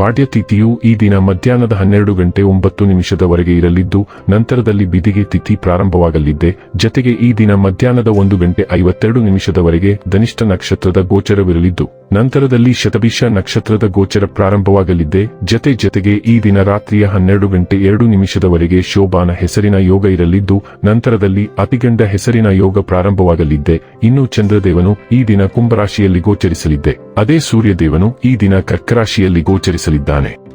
ಪಾಡ್ಯ ತಿಥಿಯು ಈ ದಿನ ಮಧ್ಯಾಹ್ನದ ಹನ್ನೆರಡು ಗಂಟೆ ಒಂಬತ್ತು ನಿಮಿಷದವರೆಗೆ ಇರಲಿದ್ದು, ನಂತರದಲ್ಲಿ ಬಿದಿಗೆ ತಿಥಿ ಪ್ರಾರಂಭವಾಗಲಿದ್ದೆ. ಜತೆಗೆ ಈ ದಿನ ಮಧ್ಯಾಹ್ನದ ಒಂದು ಗಂಟೆ ಐವತ್ತೆರಡು ನಿಮಿಷದವರೆಗೆ ಧನಿಷ್ಠ ನಕ್ಷತ್ರದ ಗೋಚರವಿರಲಿದ್ದು, ನಂತರದಲ್ಲಿ ಶತಭಿಷ ನಕ್ಷತ್ರದ ಗೋಚರ ಪ್ರಾರಂಭವಾಗಲಿದ್ದೆ. ಜತೆ ಜತೆಗೆ ಈ ದಿನ ರಾತ್ರಿಯ ಹನ್ನೆರಡು ಗಂಟೆ ಎರಡು ನಿಮಿಷದವರೆಗೆ ಶೋಭಾನ ಹೆಸರಿನ ಯೋಗ ಇರಲಿದ್ದು, ನಂತರದಲ್ಲಿ ಅತಿಗಂಡ ಹೆಸರಿನ ಯೋಗ ಪ್ರಾರಂಭವಾಗಲಿದ್ದೆ. ಇನ್ನು ಚಂದ್ರದೇವನು ಈ ದಿನ ಕುಂಭರಾಶಿಯಲ್ಲಿ ಗೋಚರಿಸಲಿದ್ದೆ. ಅದೇ ಸೂರ್ಯದೇವನು ಈ ದಿನ ಕರ್ಕರಾಶಿಯಲ್ಲಿ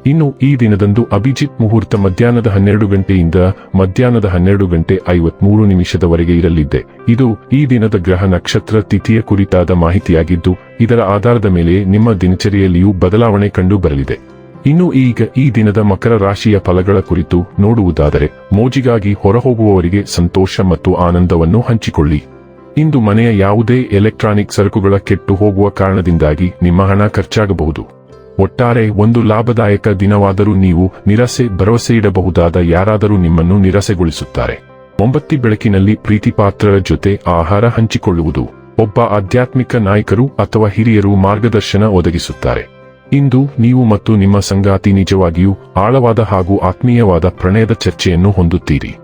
ಇನ್ನು ಈ ದಿನದಂದು ಅಭಿಜಿತ್ ಮುಹೂರ್ತ ಮಧ್ಯಾಹ್ನದ ಹನ್ನೆರಡು ಗಂಟೆಯಿಂದ ಮಧ್ಯಾಹ್ನದ ಹನ್ನೆರಡು ಗಂಟೆ ಐವತ್ಮೂರು ನಿಮಿಷದವರೆಗೆ ಇರಲಿದೆ ಇದು ಈ ದಿನದ ಗ್ರಹ ನಕ್ಷತ್ರ ತಿಥಿಯ ಕುರಿತಾದ ಮಾಹಿತಿಯಾಗಿದ್ದು, ಇದರ ಆಧಾರದ ಮೇಲೆ ನಿಮ್ಮ ದಿನಚರಿಯಲ್ಲಿಯೂ ಬದಲಾವಣೆ ಕಂಡು ಬರಲಿದೆ. ಇನ್ನು ಈಗ ಈ ದಿನದ ಮಕರ ರಾಶಿಯ ಫಲಗಳ ಕುರಿತು ನೋಡುವುದಾದರೆ, ಮೋಜಿಗಾಗಿ ಹೊರಹೋಗುವವರಿಗೆ ಸಂತೋಷ ಮತ್ತು ಆನಂದವನ್ನು ಹಂಚಿಕೊಳ್ಳಿ. ಇಂದು ಮನೆಯ ಯಾವುದೇ ಎಲೆಕ್ಟ್ರಾನಿಕ್ ಸರಕುಗಳ ಕೆಟ್ಟು ಹೋಗುವ ಕಾರಣದಿಂದಾಗಿ ನಿಮ್ಮ ಹಣ ಖರ್ಚಾಗಬಹುದು. ಒಟ್ಟಾರೆ ಒಂದು ಲಾಭದಾಯಕ ದಿನವಾದರೂ ನೀವು ನಿರಸೆ ಭರವಸೆ ಇಡಬಹುದಾದ ಯಾರಾದರೂ ನಿಮ್ಮನ್ನು ನಿರಸೆಗೊಳಿಸುತ್ತಾರೆ. ಒಂಬತ್ತಿ ಬೆಳಕಿನಲ್ಲಿ ಪ್ರೀತಿಪಾತ್ರರ ಜೊತೆ ಆಹಾರ ಹಂಚಿಕೊಳ್ಳುವುದು. ಒಬ್ಬ ಆಧ್ಯಾತ್ಮಿಕ ನಾಯಕರು ಅಥವಾ ಹಿರಿಯರು ಮಾರ್ಗದರ್ಶನ ಒದಗಿಸುತ್ತಾರೆ. ಇಂದು ನೀವು ಮತ್ತು ನಿಮ್ಮ ಸಂಗಾತಿ ನಿಜವಾಗಿಯೂ ಆಳವಾದ ಹಾಗೂ ಆತ್ಮೀಯವಾದ ಪ್ರಣಯದ ಚರ್ಚೆಯನ್ನು ಹೊಂದುತ್ತೀರಿ.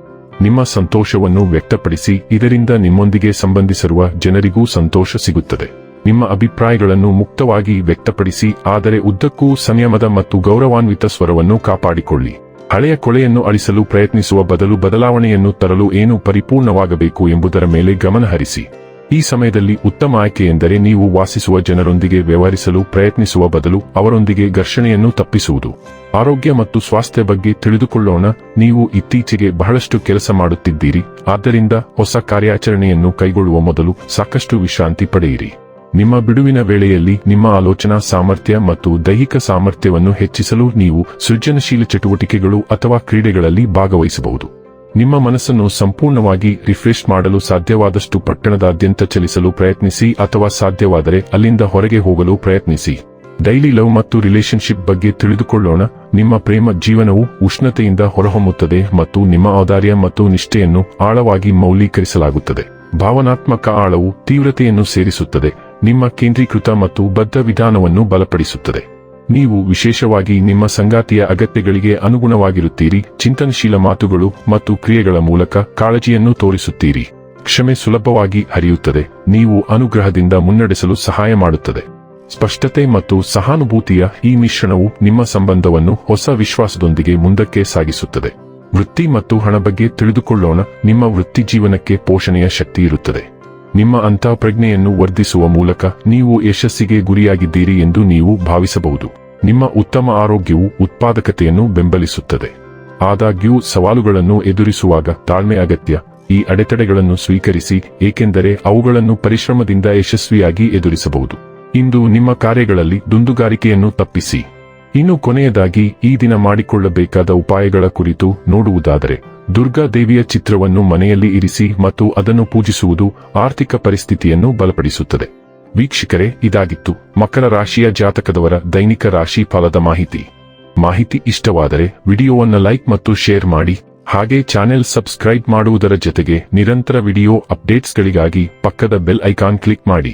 ನಿಮ್ಮ ಸಂತೋಷವನ್ನು ವ್ಯಕ್ತಪಡಿಸಿ ಇದರಿಂದ ನಿಮ್ಮೊಂದಿಗೆ ಸಂಬಂಧಿಸಿರುವ ಜನರಿಗೂ ಸಂತೋಷ ಸಿಗುತ್ತದೆ. ನಿಮ್ಮ ಅಭಿಪ್ರಾಯಗಳನ್ನು ಮುಕ್ತವಾಗಿ ವ್ಯಕ್ತಪಡಿಸಿ, ಆದರೆ ಉದ್ದಕ್ಕೂ ಸಂಯಮದ ಮತ್ತು ಗೌರವಾನ್ವಿತ ಸ್ವರವನ್ನು ಕಾಪಾಡಿಕೊಳ್ಳಿ. ಹಳೆಯ ಕೊಳೆಯನ್ನು ಅಳಿಸಲು ಪ್ರಯತ್ನಿಸುವ ಬದಲು ಬದಲಾವಣೆಯನ್ನು ತರಲು ಏನು ಪರಿಪೂರ್ಣವಾಗಬೇಕು ಎಂಬುದರ ಮೇಲೆ ಗಮನಹರಿಸಿ ಈ ಸಮಯದಲ್ಲಿ ಉತ್ತಮ ಆಯ್ಕೆ ಎಂದರೆ ನೀವು ವಾಸಿಸುವ ಜನರೊಂದಿಗೆ ವ್ಯವಹರಿಸಲು ಪ್ರಯತ್ನಿಸುವ ಬದಲು ಅವರೊಂದಿಗೆ ಘರ್ಷಣೆಯನ್ನು ತಪ್ಪಿಸುವುದು. ಆರೋಗ್ಯ ಮತ್ತು ಸ್ವಾಸ್ಥ್ಯ ಬಗ್ಗೆ ತಿಳಿದುಕೊಳ್ಳೋಣ, ನೀವು ಇತ್ತೀಚೆಗೆ ಬಹಳಷ್ಟು ಕೆಲಸ ಮಾಡುತ್ತಿದ್ದೀರಿ, ಆದ್ದರಿಂದ ಹೊಸ ಕಾರ್ಯಾಚರಣೆಯನ್ನು ಕೈಗೊಳ್ಳುವ ಮೊದಲು ಸಾಕಷ್ಟು ವಿಶ್ರಾಂತಿ ಪಡೆಯಿರಿ. ನಿಮ್ಮ ಬಿಡುವಿನ ವೇಳೆಯಲ್ಲಿ ನಿಮ್ಮ ಆಲೋಚನಾ ಸಾಮರ್ಥ್ಯ ಮತ್ತು ದೈಹಿಕ ಸಾಮರ್ಥ್ಯವನ್ನು ಹೆಚ್ಚಿಸಲು ನೀವು ಸೃಜನಶೀಲ ಚಟುವಟಿಕೆಗಳು ಅಥವಾ ಕ್ರೀಡೆಗಳಲ್ಲಿ ಭಾಗವಹಿಸಬಹುದು. ನಿಮ್ಮ ಮನಸ್ಸನ್ನು ಸಂಪೂರ್ಣವಾಗಿ ರಿಫ್ರೆಶ್ ಮಾಡಲು ಸಾಧ್ಯವಾದಷ್ಟು ಪಟ್ಟಣದಾದ್ಯಂತ ಚಲಿಸಲು ಪ್ರಯತ್ನಿಸಿ ಅಥವಾ ಸಾಧ್ಯವಾದರೆ ಅಲ್ಲಿಂದ ಹೊರಗೆ ಹೋಗಲು ಪ್ರಯತ್ನಿಸಿ. ಡೈಲಿ ಲವ್ ಮತ್ತು ರಿಲೇಶನ್ಶಿಪ್ ಬಗ್ಗೆ ತಿಳಿದುಕೊಳ್ಳೋಣ. ನಿಮ್ಮ ಪ್ರೇಮ ಜೀವನವು ಉಷ್ಣತೆಯಿಂದ ಹೊರಹೊಮ್ಮುತ್ತದೆ ಮತ್ತು ನಿಮ್ಮ ಔದಾರ್ಯ ಮತ್ತು ನಿಷ್ಠೆಯನ್ನು ಆಳವಾಗಿ ಮೌಲ್ಯೀಕರಿಸಲಾಗುತ್ತದೆ. ಭಾವನಾತ್ಮಕ ಆಳವು ತೀವ್ರತೆಯನ್ನು ಸೇರಿಸುತ್ತದೆ. ನಿಮ್ಮ ಕೇಂದ್ರೀಕೃತ ಮತ್ತು ಬದ್ಧ ವಿಧಾನವನ್ನು ಬಲಪಡಿಸುತ್ತದೆ. ನೀವು ವಿಶೇಷವಾಗಿ ನಿಮ್ಮ ಸಂಗಾತಿಯ ಅಗತ್ಯಗಳಿಗೆ ಅನುಗುಣವಾಗಿರುತ್ತೀರಿ, ಚಿಂತನಶೀಲ ಮಾತುಗಳು ಮತ್ತು ಕ್ರಿಯೆಗಳ ಮೂಲಕ ಕಾಳಜಿಯನ್ನು ತೋರಿಸುತ್ತೀರಿ. ಕ್ಷಮೆ ಸುಲಭವಾಗಿ ಅರಿಯುತ್ತದೆ ನೀವು ಅನುಗ್ರಹದಿಂದ ಮುನ್ನಡೆಸಲು ಸಹಾಯ ಮಾಡುತ್ತದೆ. ಸ್ಪಷ್ಟತೆ ಮತ್ತು ಸಹಾನುಭೂತಿಯ ಈ ಮಿಶ್ರಣವು ನಿಮ್ಮ ಸಂಬಂಧವನ್ನು ಹೊಸ ವಿಶ್ವಾಸದೊಂದಿಗೆ ಮುಂದಕ್ಕೆ ಸಾಗಿಸುತ್ತದೆ. ವೃತ್ತಿ ಮತ್ತು ಹಣ ಬಗ್ಗೆ ತಿಳಿದುಕೊಳ್ಳೋಣ, ನಿಮ್ಮ ವೃತ್ತಿ ಜೀವನಕ್ಕೆ ಪೋಷಣೆಯ ಶಕ್ತಿ ಇರುತ್ತದೆ. ನಿಮ್ಮ ಅಂತಃಪ್ರಜ್ಞೆಯನ್ನು ವರ್ಧಿಸುವ ಮೂಲಕ ನೀವು ಯಶಸ್ಸಿಗೆ ಗುರಿಯಾಗಿದ್ದೀರಿ ಎಂದು ನೀವು ಭಾವಿಸಬಹುದು. ನಿಮ್ಮ ಉತ್ತಮ ಆರೋಗ್ಯವು ಉತ್ಪಾದಕತೆಯನ್ನು ಬೆಂಬಲಿಸುತ್ತದೆ. ಆದಾಗ್ಯೂ, ಸವಾಲುಗಳನ್ನು ಎದುರಿಸುವಾಗ ತಾಳ್ಮೆ ಅಗತ್ಯ. ಈ ಅಡೆತಡೆಗಳನ್ನು ಸ್ವೀಕರಿಸಿ, ಏಕೆಂದರೆ ಅವುಗಳನ್ನು ಪರಿಶ್ರಮದಿಂದ ಯಶಸ್ವಿಯಾಗಿ ಎದುರಿಸಬಹುದು. ಇಂದು ನಿಮ್ಮ ಕಾರ್ಯಗಳಲ್ಲಿ ದುಂದುಗಾರಿಕೆಯನ್ನು ತಪ್ಪಿಸಿ. ಇನ್ನು ಕೊನೆಯದಾಗಿ, ಈ ದಿನ ಮಾಡಿಕೊಳ್ಳಬೇಕಾದ ಉಪಾಯಗಳ ಕುರಿತು ನೋಡುವುದಾದರೆ ದುರ್ಗಾ ದೇವಿಯ ಚಿತ್ರವನ್ನು ಮನೆಯಲ್ಲಿ ಇರಿಸಿ ಮತ್ತು ಅದನ್ನು ಪೂಜಿಸುವುದು ಆರ್ಥಿಕ ಪರಿಸ್ಥಿತಿಯನ್ನು ಬಲಪಡಿಸುತ್ತದೆ. ವೀಕ್ಷಕರೇ, ಇದಾಗಿತ್ತು ಮಕರ ರಾಶಿಯ ಜಾತಕದವರ ದೈನಿಕ ರಾಶಿ ಫಲದ ಮಾಹಿತಿ. ಮಾಹಿತಿ ಇಷ್ಟವಾದರೆ ವಿಡಿಯೋವನ್ನು ಲೈಕ್ ಮತ್ತು ಶೇರ್ ಮಾಡಿ, ಹಾಗೆ ಚಾನೆಲ್ ಸಬ್ಸ್ಕ್ರೈಬ್ ಮಾಡುವುದರ ಜೊತೆಗೆ ನಿರಂತರ ವಿಡಿಯೋ ಅಪ್ಡೇಟ್ಸ್ಗಳಿಗಾಗಿ ಪಕ್ಕದ ಬೆಲ್ ಐಕಾನ್ ಕ್ಲಿಕ್ ಮಾಡಿ.